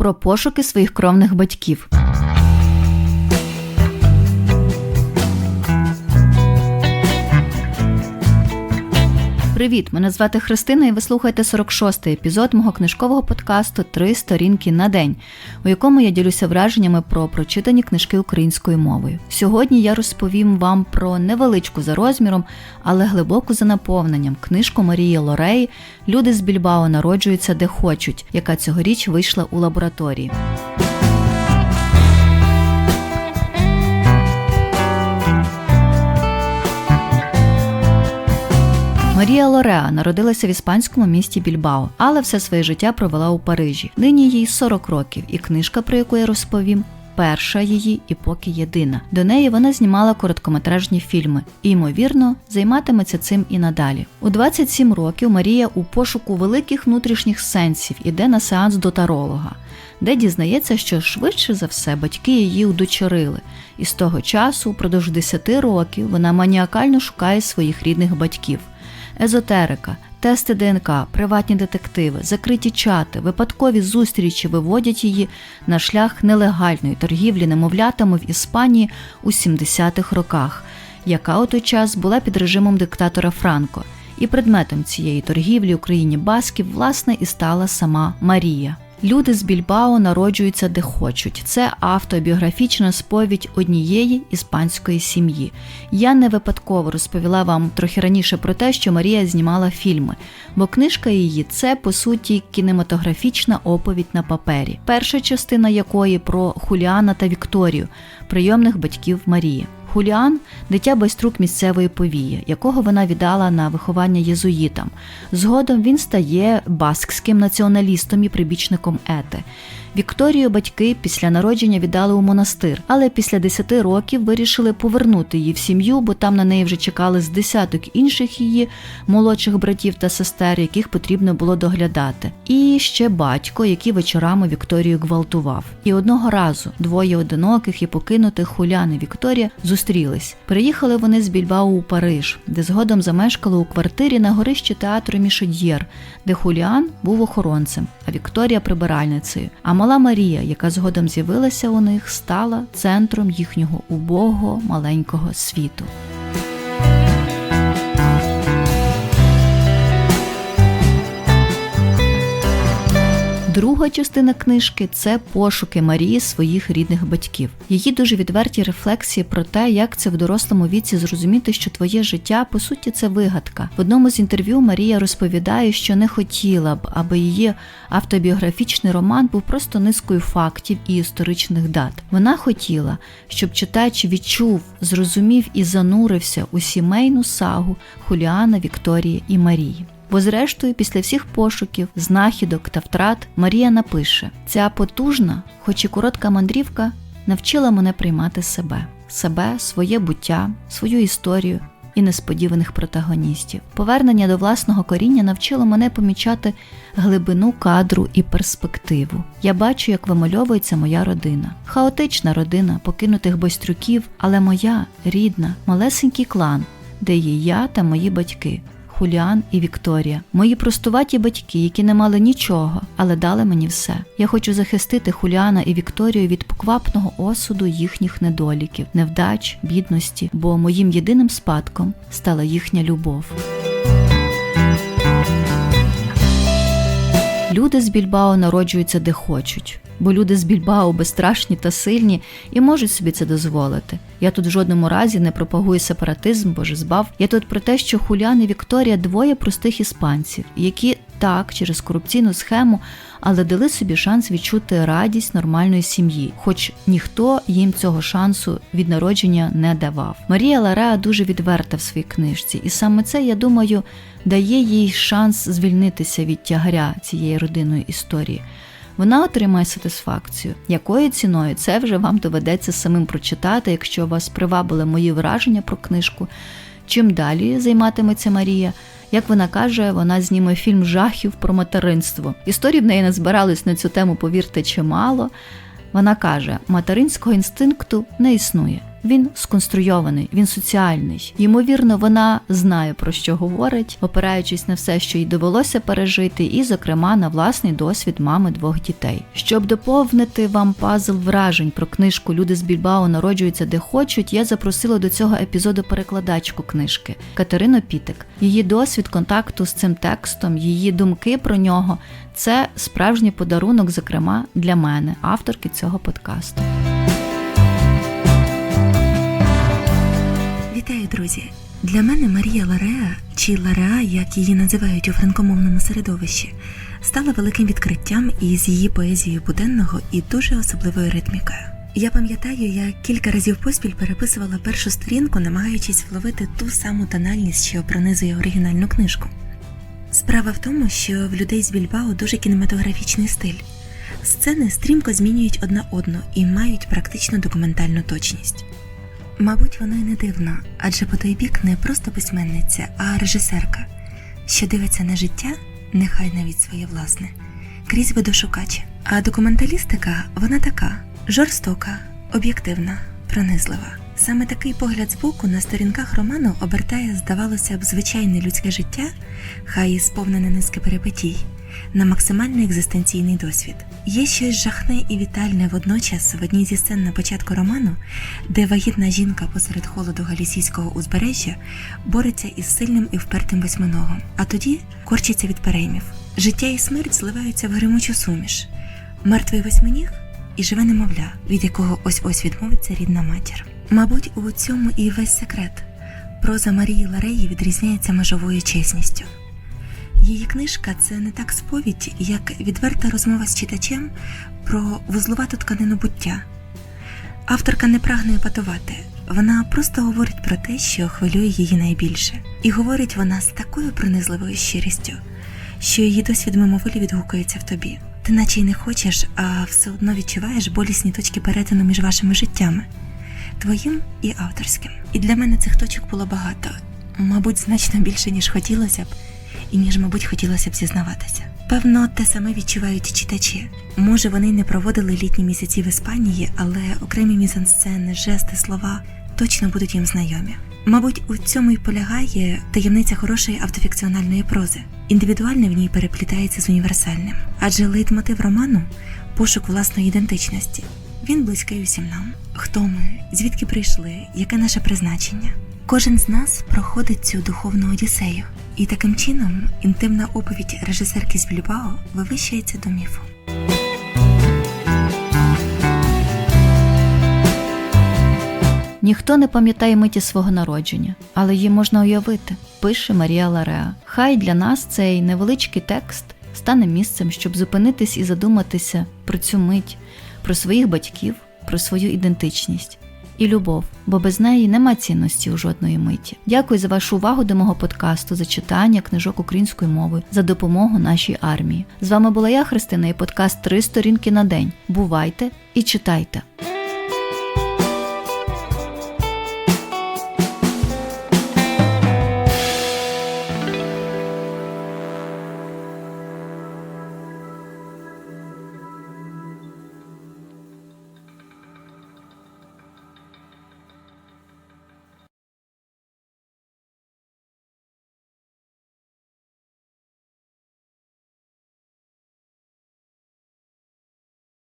про пошуки своїх кровних батьків. Привіт! Мене звати Христина, і ви слухаєте 46-й епізод мого книжкового подкасту Три сторінки на день, у якому я ділюся враженнями про прочитані книжки українською мовою. Сьогодні я розповім вам про невеличку за розміром, але глибоку за наповненням книжку Марії Лореї Люди з Більбао народжуються де хочуть, яка цьогоріч вийшла у лабораторії. Марія Лореа народилася в іспанському місті Більбао, але все своє життя провела у Парижі. Нині їй 40 років, і книжка, про яку я розповім, перша її і поки єдина. До неї вона знімала короткометражні фільми і, ймовірно, займатиметься цим і надалі. У 27 років Марія у пошуку великих внутрішніх сенсів іде на сеанс до таролога. Де дізнається, що швидше за все батьки її удочерили, і з того часу, впродовж 10 років, вона маніакально шукає своїх рідних батьків езотерика, тести ДНК, приватні детективи, закриті чати, випадкові зустрічі виводять її на шлях нелегальної торгівлі немовлятами в Іспанії у 70-х роках, яка у той час була під режимом диктатора Франко. І предметом цієї торгівлі Україні басків, власне, і стала сама Марія. Люди з Більбао народжуються де хочуть. Це автобіографічна сповідь однієї іспанської сім'ї. Я не випадково розповіла вам трохи раніше про те, що Марія знімала фільми, бо книжка її це по суті кінематографічна оповідь на папері, перша частина якої про Хуліана та Вікторію, прийомних батьків Марії. Хуліан дитя байструк місцевої повії, якого вона віддала на виховання єзуїтам. Згодом він стає баскським націоналістом і прибічником ете. Вікторію батьки після народження віддали у монастир, але після 10 років вирішили повернути її в сім'ю, бо там на неї вже чекали з десяток інших її молодших братів та сестер, яких потрібно було доглядати. І ще батько, який вечорами Вікторію гвалтував. І одного разу двоє одиноких і покинутих хуляни Вікторія зустрілись. Приїхали вони з Більбау у Париж, де згодом замешкали у квартирі на горищі театру Мішод'єр, де Хуліан був охоронцем, а Вікторія прибиральницею. А мала Марія, яка згодом з'явилася у них, стала центром їхнього убогого маленького світу. Друга частина книжки це пошуки Марії своїх рідних батьків. Її дуже відверті рефлексії про те, як це в дорослому віці зрозуміти, що твоє життя по суті це вигадка. В одному з інтерв'ю Марія розповідає, що не хотіла б, аби її автобіографічний роман був просто низкою фактів і історичних дат. Вона хотіла, щоб читач відчув, зрозумів і занурився у сімейну сагу Хуліана, Вікторії і Марії. Бо, зрештою, після всіх пошуків, знахідок та втрат Марія напише: ця потужна, хоч і коротка мандрівка, навчила мене приймати себе, себе, своє буття, свою історію і несподіваних протагоністів. Повернення до власного коріння навчило мене помічати глибину кадру і перспективу. Я бачу, як вимальовується моя родина, хаотична родина покинутих байстрюків, але моя рідна, малесенький клан, де є я та мої батьки. Хуліан і Вікторія, мої простуваті батьки, які не мали нічого, але дали мені все. Я хочу захистити Хуліана і Вікторію від поквапного осуду їхніх недоліків, невдач, бідності, бо моїм єдиним спадком стала їхня любов. Люди з Більбао народжуються де хочуть бо люди з Більбао безстрашні та сильні і можуть собі це дозволити. Я тут в жодному разі не пропагую сепаратизм, боже збав. Я тут про те, що Хулян і Вікторія двоє простих іспанців, які так через корупційну схему, але дали собі шанс відчути радість нормальної сім'ї, хоч ніхто їм цього шансу від народження не давав. Марія Лареа дуже відверта в своїй книжці, і саме це, я думаю, дає їй шанс звільнитися від тягаря цієї родинної історії вона отримає сатисфакцію. Якою ціною це вже вам доведеться самим прочитати, якщо вас привабили мої враження про книжку. Чим далі займатиметься Марія? Як вона каже, вона зніме фільм жахів про материнство. Історій в неї не збирались на цю тему, повірте, чимало. Вона каже, материнського інстинкту не існує. Він сконструйований, він соціальний. Ймовірно, вона знає про що говорить, опираючись на все, що їй довелося пережити, і, зокрема, на власний досвід мами двох дітей. Щоб доповнити вам пазл вражень про книжку Люди з Більбао народжуються де хочуть, я запросила до цього епізоду перекладачку книжки Катерину Пітик. Її досвід контакту з цим текстом, її думки про нього це справжній подарунок, зокрема для мене, авторки цього подкасту. Вітаю, друзі! Для мене Марія Лареа, чи Лареа, як її називають у франкомовному середовищі, стала великим відкриттям із її поезією буденного і дуже особливою ритмікою. Я пам'ятаю, я кілька разів поспіль переписувала першу сторінку, намагаючись вловити ту саму тональність, що пронизує оригінальну книжку. Справа в тому, що в людей з Більбао дуже кінематографічний стиль. Сцени стрімко змінюють одна одну і мають практично документальну точність. Мабуть, воно й не дивно, адже по той бік не просто письменниця, а режисерка, що дивиться на життя, нехай навіть своє власне, крізь видошукача. А документалістика вона така жорстока, об'єктивна, пронизлива. Саме такий погляд збоку на сторінках роману обертає, здавалося б, звичайне людське життя, хай сповнене низки перипетій, на максимально екзистенційний досвід. Є щось жахне і вітальне водночас в одній зі сцен на початку роману, де вагітна жінка посеред холоду галісійського узбережжя бореться із сильним і впертим восьминогом, а тоді корчиться від переймів. Життя і смерть зливаються в гримучу суміш. Мертвий восьминіг і живе немовля, від якого ось ось відмовиться рідна матір. Мабуть, у цьому і весь секрет. Проза Марії Лареї відрізняється межовою чесністю. Її книжка це не так сповідь, як відверта розмова з читачем про вузлувату тканину буття. Авторка не прагне епатувати, вона просто говорить про те, що хвилює її найбільше. І говорить вона з такою пронизливою щирістю, що її досвід мимоволі відгукується в тобі. Ти наче й не хочеш, а все одно відчуваєш болісні точки перетину між вашими життями, твоїм і авторським. І для мене цих точок було багато, мабуть, значно більше, ніж хотілося б і ніж, мабуть, хотілося б зізнаватися. Певно, те саме відчувають читачі. Може, вони не проводили літні місяці в Іспанії, але окремі мізансцени, жести, слова точно будуть їм знайомі. Мабуть, у цьому й полягає таємниця хорошої автофікціональної прози. Індивідуальне в ній переплітається з універсальним, адже лейтмотив роману пошук власної ідентичності. Він близький усім нам. Хто ми, звідки прийшли, яке наше призначення? Кожен з нас проходить цю духовну одіссею, і таким чином інтимна оповідь режисерки з Більбао вивищується до міфу. Ніхто не пам'ятає миті свого народження, але її можна уявити, пише Марія Лареа. Хай для нас цей невеличкий текст стане місцем, щоб зупинитись і задуматися про цю мить, про своїх батьків, про свою ідентичність і любов, бо без неї нема цінності у жодної миті. Дякую за вашу увагу до мого подкасту, за читання книжок української мови, за допомогу нашій армії. З вами була я, Христина, і подкаст Три сторінки на день. Бувайте і читайте.